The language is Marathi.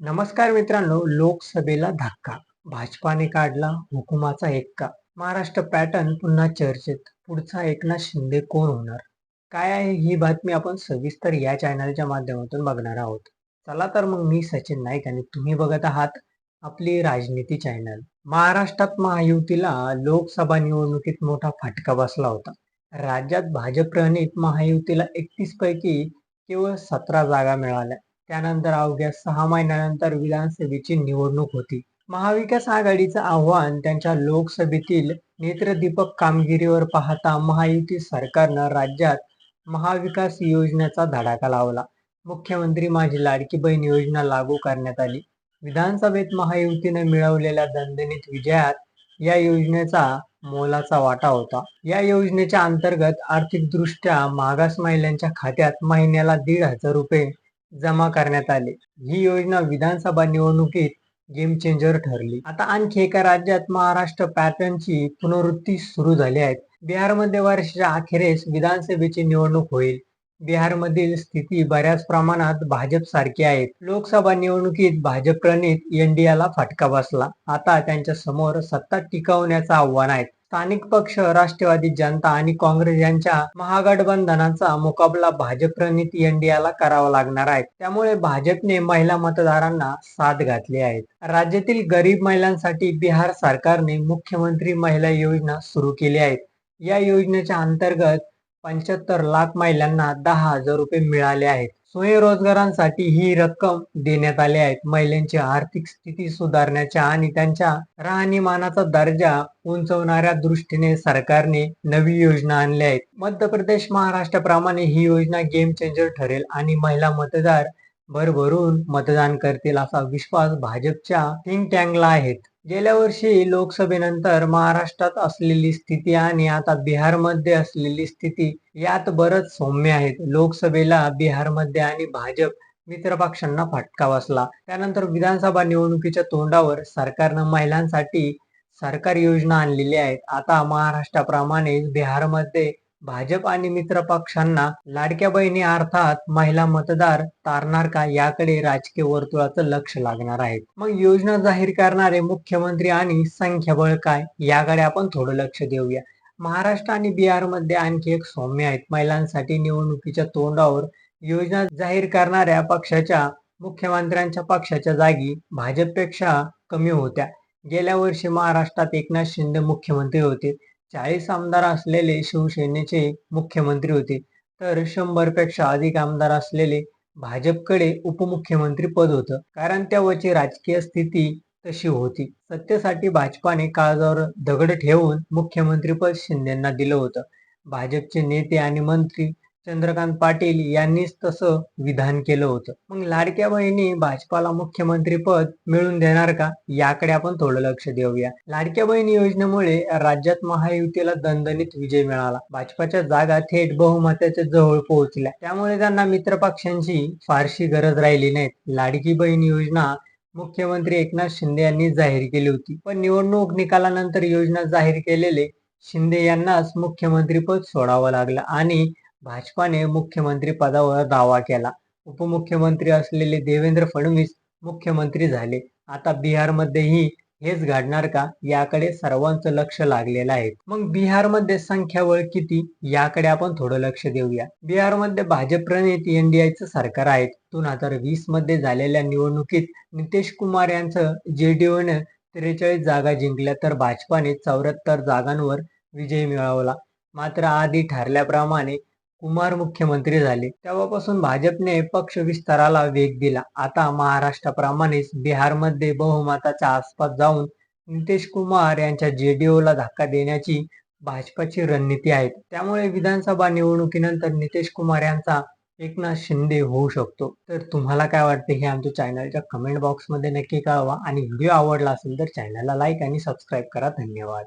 नमस्कार मित्रांनो लोकसभेला धक्का. भाजपाने काढला हुकुमाचा एक्का. महाराष्ट्र पॅटर्न पुन्हा चर्चेत. पुढचा एकनाथ शिंदे कोण होणार? काय आहे ही बातमी आपण सविस्तर या चॅनलच्या माध्यमातून बघणार आहोत. चला तर मग मी सचिन नाईक आणि तुम्ही बघत आहात आपली राजनीती चॅनल महाराष्ट्रात महायुतीला लोकसभा निवडणुकीत मोठा फटका बसला होता. राज्यात भाजप प्रणित महायुतीला एकतीस पैकी केवळ सतरा जागा मिळाल्या. त्यानंतर अवघ्या सहा महिन्यानंतर विधानसभेची निवडणूक होती. महाविकास आघाडीचं आव्हान त्यांच्या लोकसभेतील नेत्रदीपक कामगिरीवर पाहता महायुती सरकारनं राज्यात महाविकास योजनेचा धडाका लावला. मुख्यमंत्री माझी लाडकी बहीण योजना लागू करण्यात आली. विधानसभेत महायुतीने मिळवलेल्या दणदणीत विजयात या योजनेचा मोलाचा वाटा होता. या योजनेच्या अंतर्गत आर्थिकदृष्ट्या मागास महिलांच्या खात्यात महिन्याला दीड हजार रुपये जमा करण्यात आले. ही योजना विधानसभा निवडणुकीत गेम चेंजर ठरली. आता आणखी एका राज्यात महाराष्ट्र पॅटर्नची पुनरुत्ती सुरू झाली आहे. बिहारमध्ये वर्षाच्या अखेरीस विधानसभेची निवडणूक होईल. बिहारमधील स्थिती बऱ्याच प्रमाणात भाजप सारखी आहे. लोकसभा निवडणुकीत भाजप प्रणित एनडीएला फटका बसला. आता त्यांच्यासमोर सत्ता टिकवण्याचं आव्हान आहे. स्थानिक पक्ष राष्ट्रवादी जनता आणि काँग्रेस यांच्या महागठबंधनाचा मुकाबला भाजप प्रणित एनडीएला करावा लागणार आहे. त्यामुळे भाजपने महिला मतदारांना साथ घातली आहे. राज्यातील गरीब महिलांसाठी बिहार सरकारने मुख्यमंत्री महिला योजना सुरू केली आहे. या योजनेच्या अंतर्गत पंच्याहत्तर लाख महिलांना दहा हजार रुपये मिळाले आहेत. स्वयंरोजगारांसाठी ही रक्कम देण्यात आली आहे. महिलांची आर्थिक स्थिती सुधारण्याच्या आणि त्यांच्या राहणीमानाचा दर्जा उंचवणाऱ्या दृष्टीने सरकारने नवी योजना आणल्या आहेत. मध्य प्रदेश महाराष्ट्राप्रमाणे ही योजना गेम चेंजर ठरेल आणि महिला मतदार भरभरून मतदान करतील असा विश्वास भाजपच्या थिंक टँकला आहेत गेल्या वर्षी लोकसभेनंतर महाराष्ट्रात असलेली स्थिती आणि आता बिहारमध्ये असलेली स्थिती यात बरच सौम्य आहेत. लोकसभेला बिहारमध्ये आणि भाजप मित्रपक्षांना फटका बसला. त्यानंतर विधानसभा निवडणुकीच्या तोंडावर सरकारनं महिलांसाठी सरकार योजना आणलेली आहेत. आता महाराष्ट्राप्रमाणे बिहारमध्ये भाजप आणि मित्र पक्षांना लाडक्या बहिणी अर्थात महिला मतदार तारणार का याकडे राजकीय वर्तुळाचं लक्ष लागणार आहे. मग योजना जाहीर करणारे मुख्यमंत्री आणि संख्याबळ काय? याकडे आपण थोडं लक्ष देऊया. महाराष्ट्र आणि बिहारमध्ये आणखी एक सौम्य आहेत. महिलांसाठी निवडणुकीच्या तोंडावर योजना जाहीर करणाऱ्या पक्षाच्या मुख्यमंत्र्यांच्या पक्षाच्या जागी भाजपपेक्षा कमी होत्या. गेल्या वर्षी महाराष्ट्रात एकनाथ शिंदे मुख्यमंत्री होते. चाळीस आमदार असलेले शिवसेनेचे मुख्यमंत्री होते. तर शंभरपेक्षा अधिक आमदार असलेले भाजपकडे उपमुख्यमंत्री पद होतं. कारण तेव्हाची राजकीय स्थिती तशी होती. सत्तेसाठी भाजपाने काळजावर दगड ठेवून मुख्यमंत्रीपद शिंदेना दिलं होतं. भाजपचे नेते आणि मंत्री चंद्रकांत पाटील यांनीच तसं विधान केलं होतं. मग लाडक्या बहिणी भाजपाला मुख्यमंत्री पद मिळून देणार का? याकडे आपण थोडं लक्ष देऊया. लाडक्या बहिणी योजनेमुळे राज्यात महायुतीला दणदणीत विजय मिळाला. भाजपाच्या जागा थेट बहुमताच्या जवळ पोहोचल्या. त्यामुळे त्यांना मित्रपक्षांची फारशी गरज राहिली नाही लाडकी बहीण योजना मुख्यमंत्री एकनाथ शिंदे यांनी जाहीर केली होती. पण निवडणूक निकालानंतर योजना जाहीर केलेले शिंदे यांनाच मुख्यमंत्रीपद सोडावं लागलं आणि भाजपाने मुख्यमंत्री पदावर दावा केला. उपमुख्यमंत्री असलेले देवेंद्र फडणवीस मुख्यमंत्री झाले. आता बिहारमध्येही हेच घडणार का? याकडे सर्वांचं लक्ष लागलेलं आहे. मग बिहारमध्ये संख्याबळ किती? याकडे आपण थोडं लक्ष देऊया. बिहारमध्ये भाजप प्रणित एनडीआयचं सरकार आहे. दोन हजार वीसमध्ये झालेल्या निवडणुकीत नितेश कुमार यांचं जेडीओने त्रेचाळीस जागा जिंकल्या तर भाजपाने चौऱ्याहत्तर जागांवर विजय मिळवला. मात्र आधी ठरल्याप्रमाणे कुमार मुख्यमंत्री झाले. तेव्हापासून भाजपने पक्ष विस्ताराला वेग दिला. आता महाराष्ट्राप्रमाणेच बिहारमध्ये बहुमताच्या आसपास जाऊन नितीश कुमार यांच्या जेडीओला धक्का देण्याची भाजपाची रणनीती आहे. त्यामुळे विधानसभा निवडणुकीनंतर नितीश कुमार यांचा एकनाथ शिंदे होऊ शकतो. तर तुम्हाला काय वाटते हे आमच्या चॅनलच्या कमेंट बॉक्समध्ये नक्की कळवा. आणि व्हिडिओ आवडला असेल तर चॅनलला लाईक आणि सबस्क्राईब करा. धन्यवाद.